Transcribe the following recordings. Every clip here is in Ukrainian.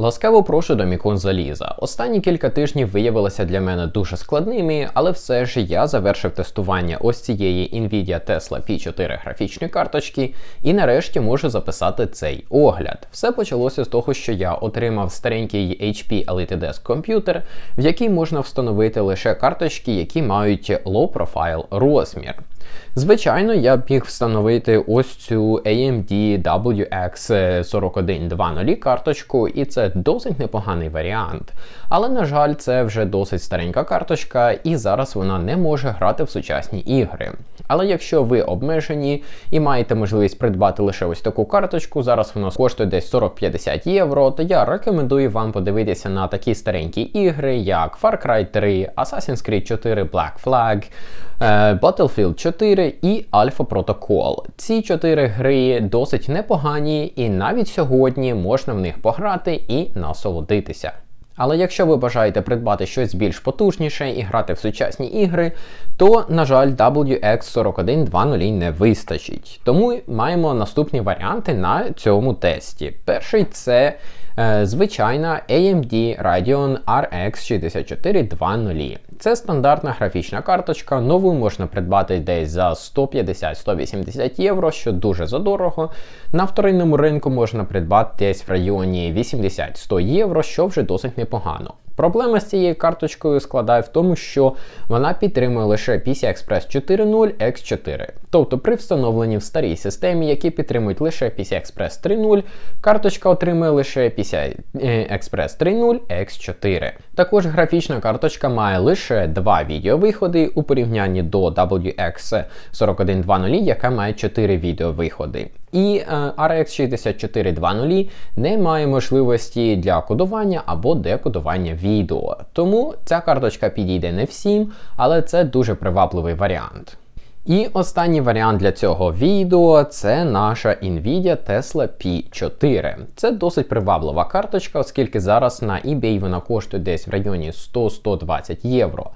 Ласкаво прошу до Мікон Заліза. Останні кілька тижнів виявилися для мене дуже складними, але все ж я завершив тестування ось цієї Nvidia Tesla P4 графічної карточки і нарешті можу записати цей огляд. Все почалося з того, що я отримав старенький HP EliteDesk комп'ютер, в який можна встановити лише карточки, які мають low profile розмір. Звичайно, я б міг встановити ось цю AMD WX4120 карточку, і це досить непоганий варіант. Але, на жаль, це вже досить старенька карточка, і зараз вона не може грати в сучасні ігри. Але якщо ви обмежені і маєте можливість придбати лише ось таку карточку, зараз вона коштує десь 40-50 євро, то я рекомендую вам подивитися на такі старенькі ігри, як Far Cry 3, Assassin's Creed 4 Black Flag, е, Battlefield 4 і Alpha Protocol. Ці чотири гри досить непогані, і навіть сьогодні можна в них пограти і насолодитися. Але якщо ви бажаєте придбати щось більш потужніше і грати в сучасні ігри, то, на жаль, WX4120 не вистачить. Тому маємо наступні варіанти на цьому тесті. Перший це звичайна AMD Radeon RX 6420. Це стандартна графічна карточка, нову можна придбати десь за 150-180 євро, що дуже задорого. На вторинному ринку можна придбати десь в районі 80-100 євро, що вже досить непогано. Проблема з цією карточкою складає в тому, що вона підтримує лише PCI-Express 4.0 X4. Тобто при встановленні в старій системі, які підтримують лише PCI-Express 3.0, карточка отримує лише PCI-Express 3.0 X4. Також графічна карточка має лише два відеовиходи у порівнянні до WX4120, яка має 4 відеовиходи. І е, RX 6420 не має можливості для кодування або декодування відео. Тому ця карточка підійде не всім, але це дуже привабливий варіант. І останній варіант для цього відео це наша Nvidia Tesla P4. Це досить приваблива карточка, оскільки зараз на eBay вона коштує десь в районі 100-120 євро.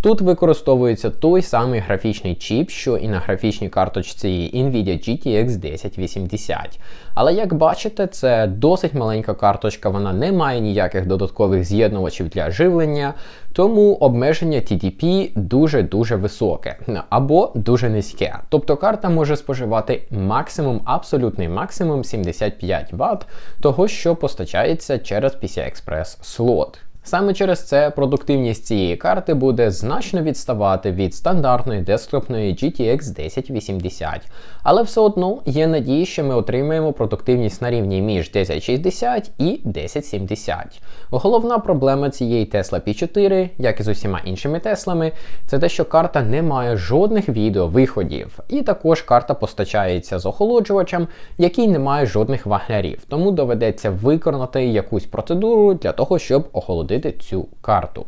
Тут використовується той самий графічний чіп, що і на графічній карточці Nvidia GTX 1080. Але як бачите, це досить маленька карточка, вона не має ніяких додаткових з'єднувачів для живлення, тому обмеження TDP дуже-дуже високе або дуже низьке. Тобто карта може споживати максимум, абсолютний максимум 75 Вт, того, що постачається через PCI-Express слот. Саме через це продуктивність цієї карти буде значно відставати від стандартної десктопної GTX 1080. Але все одно є надії, що ми отримаємо продуктивність на рівні між 1060 і 1070. Головна проблема цієї Tesla P4, як і з усіма іншими Теслами, це те, що карта не має жодних відеовиходів. І також карта постачається з охолоджувачем, який не має жодних ваглярів. Тому доведеться виконати якусь процедуру для того, щоб охолодити запустити цю карту.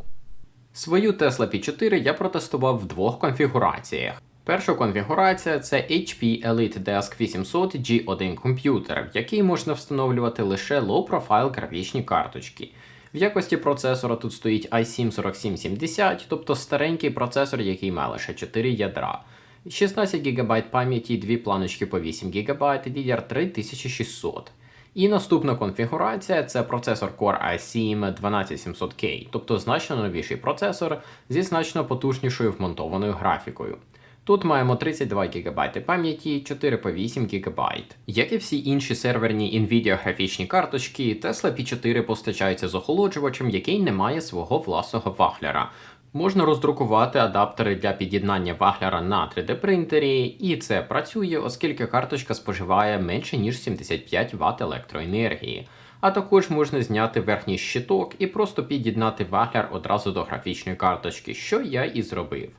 Свою Tesla P4 я протестував в двох конфігураціях. Перша конфігурація це HP EliteDesk 800 G1 комп'ютер, в який можна встановлювати лише low-profile графічні карточки. В якості процесора тут стоїть i7-4770, тобто старенький процесор, який має лише 4 ядра. 16 ГБ пам'яті, дві планочки по 8 ГБ, DDR3 1600. І наступна конфігурація це процесор Core i7 12700K, тобто значно новіший процесор зі значно потужнішою вмонтованою графікою. Тут маємо 32 ГБ пам'яті, 4 по 8 ГБ. Як і всі інші серверні Nvidia графічні карточки, Tesla P4 постачається з охолоджувачем, який не має свого власного вахляра. Можна роздрукувати адаптери для під'єднання вагляра на 3D принтері, і це працює, оскільки карточка споживає менше ніж 75 Вт електроенергії. А також можна зняти верхній щиток і просто під'єднати вагляр одразу до графічної карточки, що я і зробив.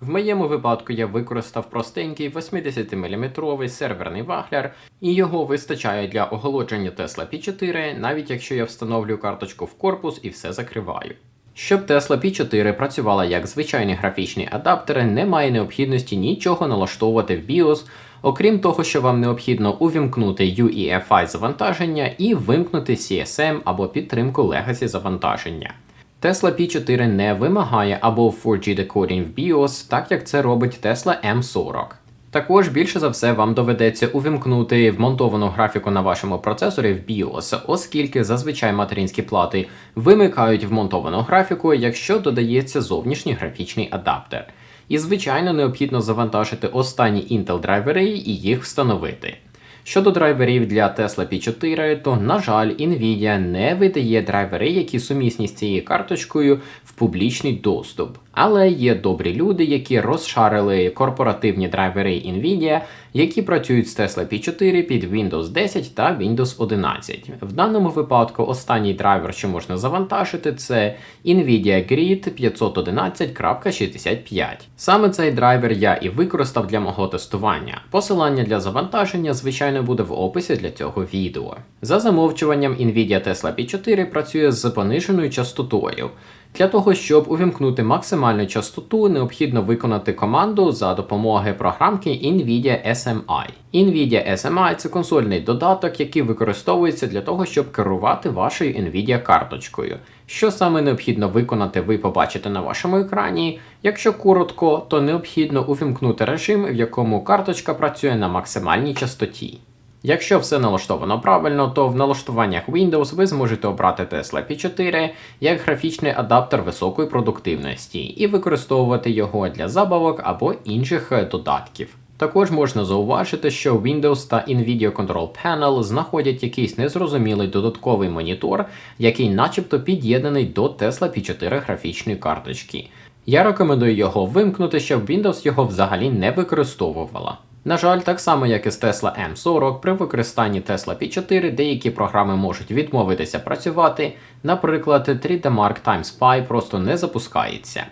В моєму випадку я використав простенький 80-мм серверний вагляр, і його вистачає для оголодження Tesla P4, навіть якщо я встановлю карточку в корпус і все закриваю. Щоб Tesla P4 працювала як звичайні графічні адаптери, немає необхідності нічого налаштовувати в BIOS, окрім того, що вам необхідно увімкнути UEFI завантаження і вимкнути CSM або підтримку Legacy завантаження. Tesla P4 не вимагає або 4G декодінг в BIOS, так як це робить Tesla M40. Також більше за все вам доведеться увімкнути вмонтовану графіку на вашому процесорі в BIOS, оскільки зазвичай материнські плати вимикають вмонтовану графіку, якщо додається зовнішній графічний адаптер. І, звичайно, необхідно завантажити останні Intel драйвери і їх встановити. Щодо драйверів для Tesla P4, то, на жаль, Nvidia не видає драйвери, які сумісні з цією карточкою в публічний доступ. Але є добрі люди, які розшарили корпоративні драйвери Nvidia, які працюють з Tesla P4 під Windows 10 та Windows 11. В даному випадку останній драйвер, що можна завантажити, це Nvidia Grid 511.65. Саме цей драйвер я і використав для мого тестування. Посилання для завантаження, звичайно, буде в описі для цього відео. За замовчуванням Nvidia Tesla P4 працює з пониженою частотою. Для того, щоб увімкнути максимальну частоту, необхідно виконати команду за допомогою програмки NVIDIA SMI. NVIDIA SMI це консольний додаток, який використовується для того, щоб керувати вашою NVIDIA карточкою. Що саме необхідно виконати, ви побачите на вашому екрані. Якщо коротко, то необхідно увімкнути режим, в якому карточка працює на максимальній частоті. Якщо все налаштовано правильно, то в налаштуваннях Windows ви зможете обрати Tesla P4 як графічний адаптер високої продуктивності і використовувати його для забавок або інших е, додатків. Також можна зауважити, що Windows та Nvidia Control Panel знаходять якийсь незрозумілий додатковий монітор, який начебто під'єднаний до Tesla P4 графічної карточки. Я рекомендую його вимкнути, щоб Windows його взагалі не використовувала. На жаль, так само як і з Tesla M40, при використанні Tesla P4 деякі програми можуть відмовитися працювати, наприклад, 3D Mark Time Spy просто не запускається.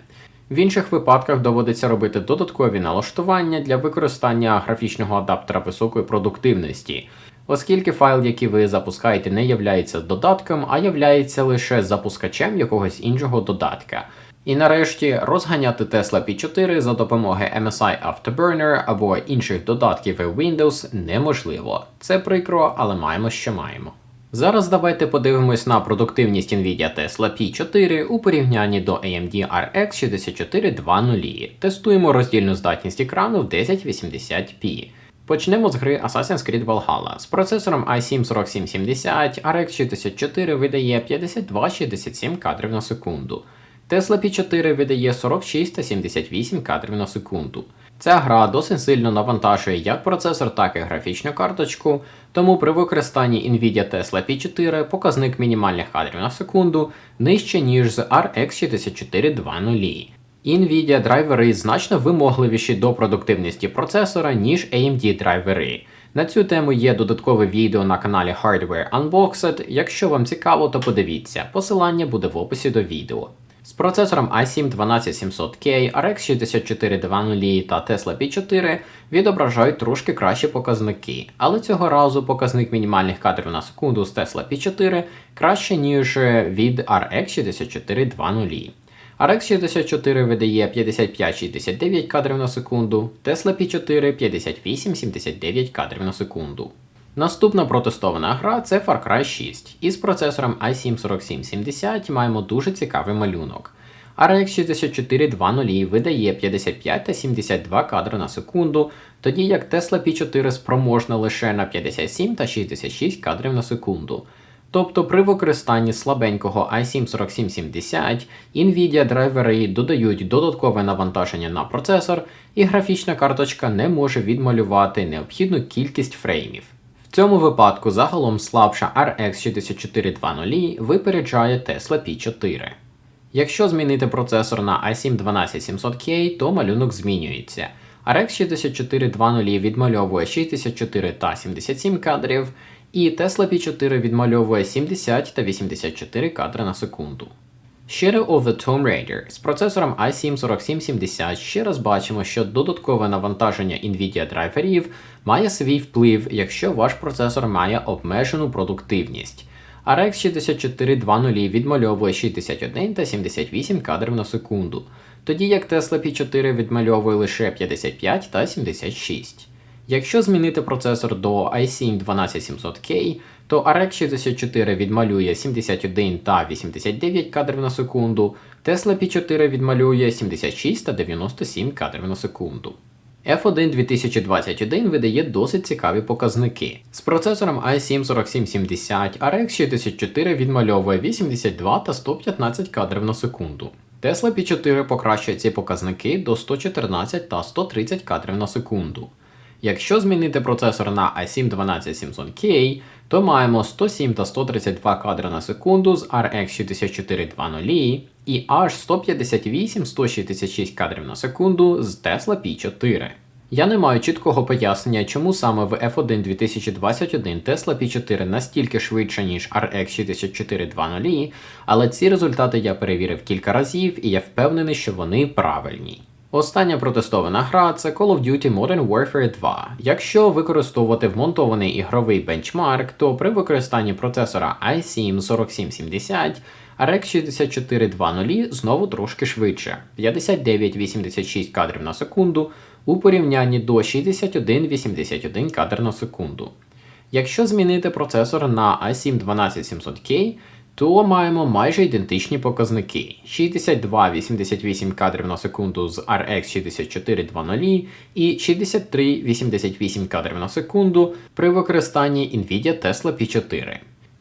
В інших випадках доводиться робити додаткові налаштування для використання графічного адаптера високої продуктивності, оскільки файл, який ви запускаєте, не являється додатком, а являється лише запускачем якогось іншого додатка. І нарешті розганяти Tesla P4 за допомогою MSI Afterburner або інших додатків Windows неможливо. Це прикро, але маємо, що маємо. Зараз давайте подивимось на продуктивність Nvidia Tesla P4 у порівнянні до AMD RX 6420. Тестуємо роздільну здатність екрану в 1080p. Почнемо з гри Assassin's Creed Valhalla. З процесором i7 4770 RX 64 видає 52-67 кадрів на секунду. Tesla P4 видає 46 та 78 кадрів на секунду. Ця гра досить сильно навантажує як процесор, так і графічну карточку, тому при використанні Nvidia Tesla P4 показник мінімальних кадрів на секунду нижче, ніж з RX 6420. Nvidia драйвери значно вимогливіші до продуктивності процесора, ніж AMD драйвери. На цю тему є додаткове відео на каналі Hardware Unboxed. Якщо вам цікаво, то подивіться. Посилання буде в описі до відео. З процесором i7 12700K, RX 6420 та Tesla P4 відображають трошки кращі показники, але цього разу показник мінімальних кадрів на секунду з Tesla P4 краще, ніж від RX 6420. RX 64 видає 55-69 кадрів на секунду, Tesla P4 58-79 кадрів на секунду. Наступна протестована гра це Far Cry 6. Із процесором i7 4770 маємо дуже цікавий малюнок. RX 6420 видає 55 та 72 кадри на секунду, тоді як Tesla P4 спроможна лише на 57 та 66 кадрів на секунду. Тобто при використанні слабенького i7 4770 Nvidia драйвери додають додаткове навантаження на процесор, і графічна карточка не може відмалювати необхідну кількість фреймів. В цьому випадку загалом слабша RX 6420 випереджає Tesla P4. Якщо змінити процесор на i7 12700K, то малюнок змінюється. RX 6420 відмальовує 64 та 77 кадрів, і Tesla P4 відмальовує 70 та 84 кадри на секунду. Shadow of the Tomb Raider з процесором i7 4770 ще раз бачимо, що додаткове навантаження Nvidia драйверів має свій вплив, якщо ваш процесор має обмежену продуктивність. RX 6420 відмальовує 61 та 78 кадрів на секунду, тоді як Tesla P4 відмальовує лише 55 та 76. Якщо змінити процесор до i7 12700K, то RX 64 відмалює 71 та 89 кадрів на секунду, Tesla P4 відмалює 76 та 97 кадрів на секунду. F1 2021 видає досить цікаві показники. З процесором i7 4770 RX 64 відмальовує 82 та 115 кадрів на секунду. Tesla P4 покращує ці показники до 114 та 130 кадрів на секунду. Якщо змінити процесор на i7 12700K, то маємо 107 та 132 кадри на секунду з RX 6420 і аж 158-166 кадрів на секунду з Tesla P4. Я не маю чіткого пояснення, чому саме в F1 2021 Tesla P4 настільки швидше, ніж RX 6420, але ці результати я перевірив кілька разів і я впевнений, що вони правильні. Остання протестована гра це Call of Duty Modern Warfare 2. Якщо використовувати вмонтований ігровий бенчмарк, то при використанні процесора i7 4770 RX 6420 знову трошки швидше 59-86 кадрів на секунду у порівнянні до 61-81 кадр на секунду. Якщо змінити процесор на i7 12700K, то маємо майже ідентичні показники: 62-88 кадрів на секунду з RX 6420 і 63-88 кадрів на секунду при використанні NVIDIA Tesla P4.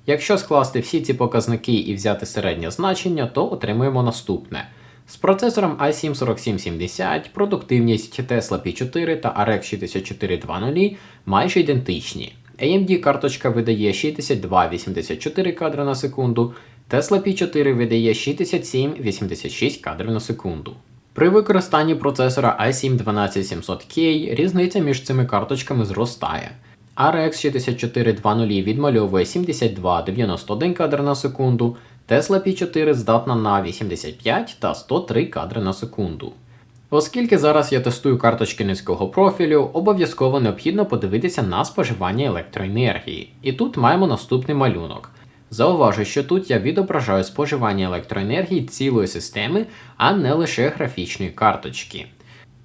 Якщо скласти всі ці показники і взяти середнє значення, то отримуємо наступне. З процесором i7 4770 продуктивність Tesla P4 та RX 6420 майже ідентичні. AMD карточка видає 62-84 кадри на секунду, Tesla P4 видає 67-86 кадрів на секунду. При використанні процесора i7 12700K різниця між цими карточками зростає. RX 6420 відмальовує 72-91 кадр на секунду, Tesla P4 здатна на 85 та 103 кадри на секунду. Оскільки зараз я тестую карточки низького профілю, обов'язково необхідно подивитися на споживання електроенергії. І тут маємо наступний малюнок. Зауважу, що тут я відображаю споживання електроенергії цілої системи, а не лише графічної карточки.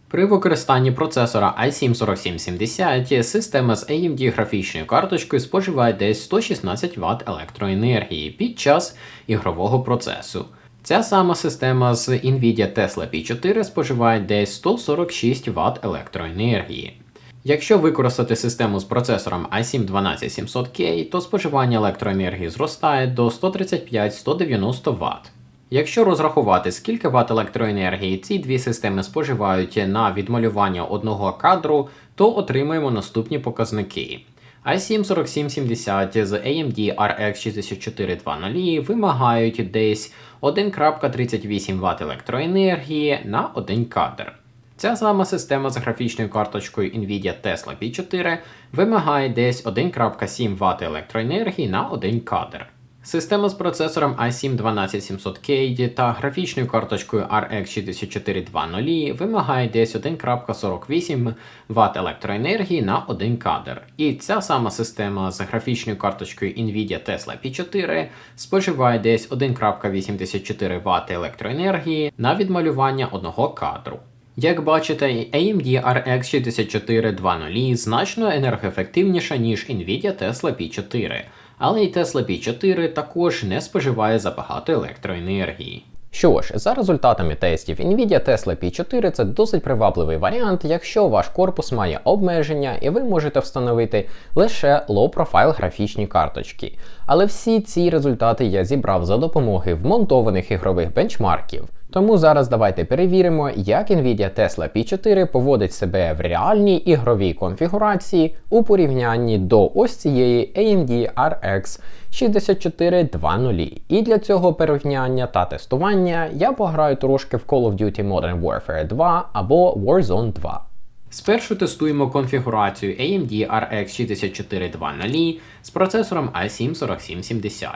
При використанні процесора i7 4770 система з AMD графічною карточкою споживає десь 116 Вт електроенергії під час ігрового процесу. Ця сама система з NVIDIA Tesla P4 споживає десь 146 Вт електроенергії. Якщо використати систему з процесором i7 12700K, то споживання електроенергії зростає до 135-190 Вт. Якщо розрахувати, скільки Вт електроенергії ці дві системи споживають на відмалювання одного кадру, то отримаємо наступні показники. I7 4770 з AMD RX 6420 вимагають десь 1.38 Вт електроенергії на один кадр. Ця сама система з графічною карточкою NVIDIA Tesla P4 вимагає десь 1.7 Вт електроенергії на один кадр. Система з процесором i7 12700K та графічною карточкою RX 6420 вимагає десь 1.48 Вт електроенергії на один кадр. І ця сама система з графічною карточкою NVIDIA Tesla P4 споживає десь 1.84 Вт електроенергії на відмалювання одного кадру. Як бачите, AMD RX 6420 значно енергоефективніша, ніж NVIDIA Tesla P4 але й Tesla P4 також не споживає забагато електроенергії. Що ж, за результатами тестів, Nvidia Tesla P4 це досить привабливий варіант, якщо ваш корпус має обмеження і ви можете встановити лише low-profile графічні карточки. Але всі ці результати я зібрав за допомогою вмонтованих ігрових бенчмарків. Тому зараз давайте перевіримо, як Nvidia Tesla P4 поводить себе в реальній ігровій конфігурації у порівнянні до ось цієї AMD RX 6420. І для цього порівняння та тестування я пограю трошки в Call of Duty Modern Warfare 2 або Warzone 2. Спершу тестуємо конфігурацію AMD RX 6420 з процесором i7 4770.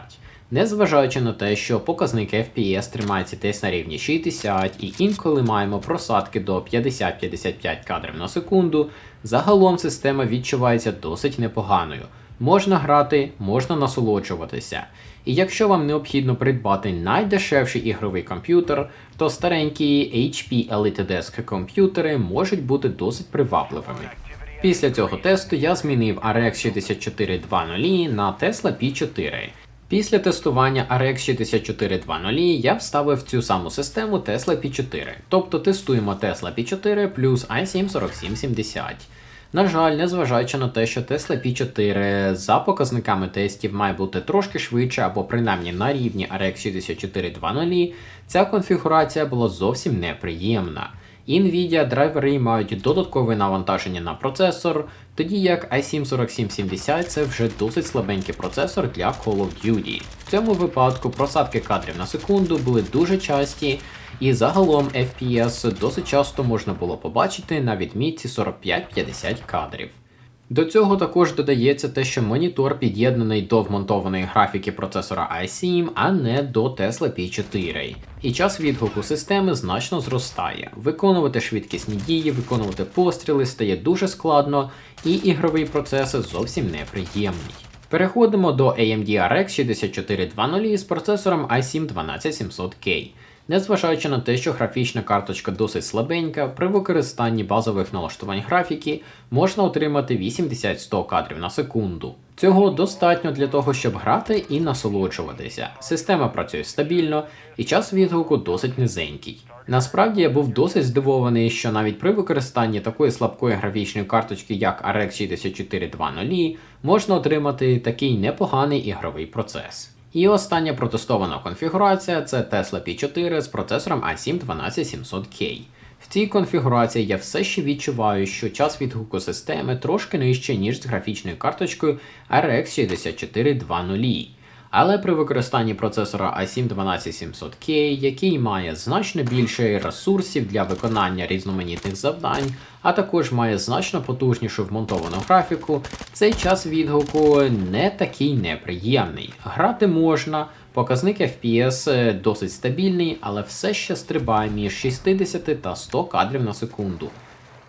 Незважаючи на те, що показник FPS тримається десь на рівні 60 і інколи маємо просадки до 50-55 кадрів на секунду, загалом система відчувається досить непоганою. Можна грати, можна насолоджуватися. І якщо вам необхідно придбати найдешевший ігровий комп'ютер, то старенькі HP EliteDesk комп'ютери можуть бути досить привабливими. Після цього тесту я змінив RX 6420 на Tesla P4. Після тестування RX 6420 я вставив цю саму систему Tesla P4, тобто тестуємо Tesla P4 плюс i7 4770. На жаль, незважаючи на те, що Tesla P4 за показниками тестів має бути трошки швидше або принаймні на рівні RX 6420, ця конфігурація була зовсім неприємна. Nvidia драйвери мають додаткове навантаження на процесор, тоді як i7 4770 це вже досить слабенький процесор для Call of Duty. В цьому випадку просадки кадрів на секунду були дуже часті, і загалом FPS досить часто можна було побачити на відмітці 45-50 кадрів. До цього також додається те, що монітор під'єднаний до вмонтованої графіки процесора i7, а не до Tesla P4. І час відгуку системи значно зростає. Виконувати швидкісні дії, виконувати постріли стає дуже складно, і ігровий процес зовсім неприємний. Переходимо до AMD RX 6420 з процесором i7 12700K. Незважаючи на те, що графічна карточка досить слабенька, при використанні базових налаштувань графіки можна отримати 80-100 кадрів на секунду. Цього достатньо для того, щоб грати і насолоджуватися. Система працює стабільно і час відгуку досить низенький. Насправді я був досить здивований, що навіть при використанні такої слабкої графічної карточки, як RX 6420, можна отримати такий непоганий ігровий процес. І остання протестована конфігурація це Tesla P4 з процесором i7 12700K. В цій конфігурації я все ще відчуваю, що час відгуку системи трошки нижче, ніж з графічною карточкою RX 6420. Але при використанні процесора i7 12700K, який має значно більше ресурсів для виконання різноманітних завдань, а також має значно потужнішу вмонтовану графіку, цей час відгуку не такий неприємний. Грати можна, показник FPS досить стабільний, але все ще стрибає між 60 та 100 кадрів на секунду.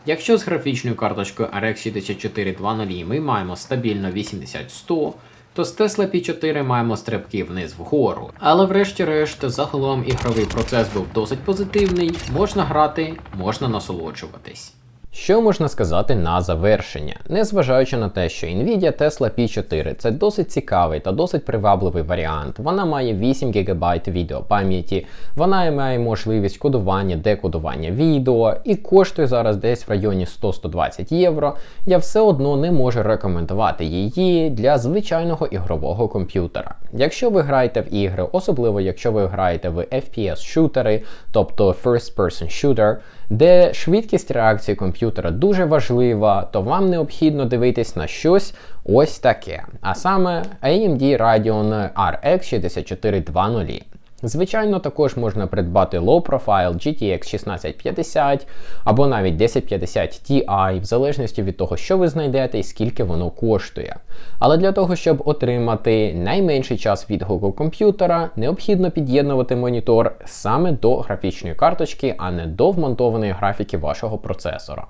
Якщо з графічною карточкою RX 6420 ми маємо стабільно 80-100, то з Tesla P4 маємо стрибки вниз вгору. Але врешті-решт, загалом ігровий процес був досить позитивний, можна грати, можна насолоджуватись. Що можна сказати на завершення? Незважаючи на те, що Nvidia Tesla P4 це досить цікавий та досить привабливий варіант. Вона має 8 ГБ відеопам'яті, вона має можливість кодування, декодування відео і коштує зараз десь в районі 100-120 євро. Я все одно не можу рекомендувати її для звичайного ігрового комп'ютера. Якщо ви граєте в ігри, особливо якщо ви граєте в FPS-шутери, тобто First Person Shooter, де швидкість реакції комп'ютера дуже важлива, то вам необхідно дивитись на щось ось таке. А саме AMD Radeon RX 6420. Звичайно, також можна придбати Low Profile GTX 1650 або навіть 1050 Ti, в залежності від того, що ви знайдете і скільки воно коштує. Але для того, щоб отримати найменший час відгуку комп'ютера, необхідно під'єднувати монітор саме до графічної карточки, а не до вмонтованої графіки вашого процесора.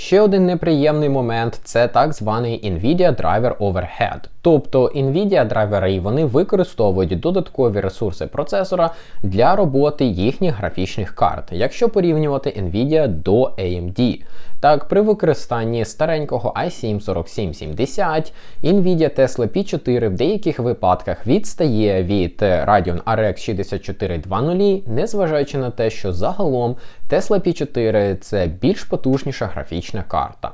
Ще один неприємний момент це так званий Nvidia Driver Overhead. Тобто Nvidia драйвери вони використовують додаткові ресурси процесора для роботи їхніх графічних карт, якщо порівнювати Nvidia до AMD. Так, при використанні старенького i7 4770 Nvidia Tesla P4 в деяких випадках відстає від Radeon RX 6420, незважаючи на те, що загалом Tesla P4 це більш потужніша графічна карта.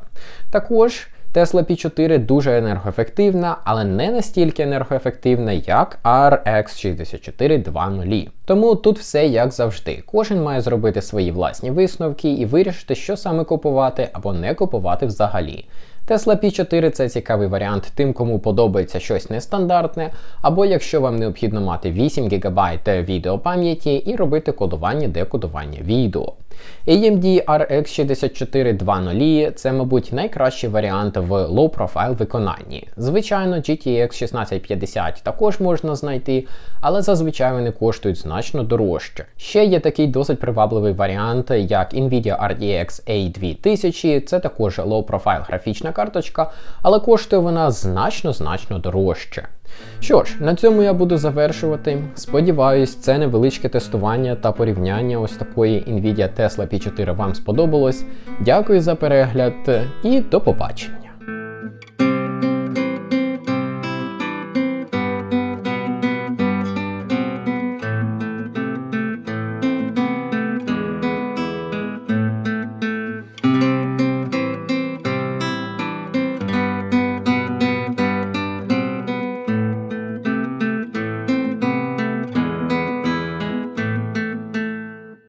Також Tesla P4 дуже енергоефективна, але не настільки енергоефективна, як RX 6420. Тому тут все як завжди. Кожен має зробити свої власні висновки і вирішити, що саме купувати або не купувати взагалі. Tesla P4 це цікавий варіант тим, кому подобається щось нестандартне, або якщо вам необхідно мати 8 ГБ відеопам'яті і робити кодування декодування відео. AMD RX 6420 це, мабуть, найкращий варіант в profile виконанні. Звичайно, GTX 1650 також можна знайти, але зазвичай вони коштують значно дорожче. Ще є такий досить привабливий варіант, як Nvidia RTX A2000, це також low profile графічна карточка, але коштує вона значно-значно дорожче. Що ж, на цьому я буду завершувати. Сподіваюсь, це невеличке тестування та порівняння ось такої Nvidia Tesla P4 вам сподобалось. Дякую за перегляд і до побачення.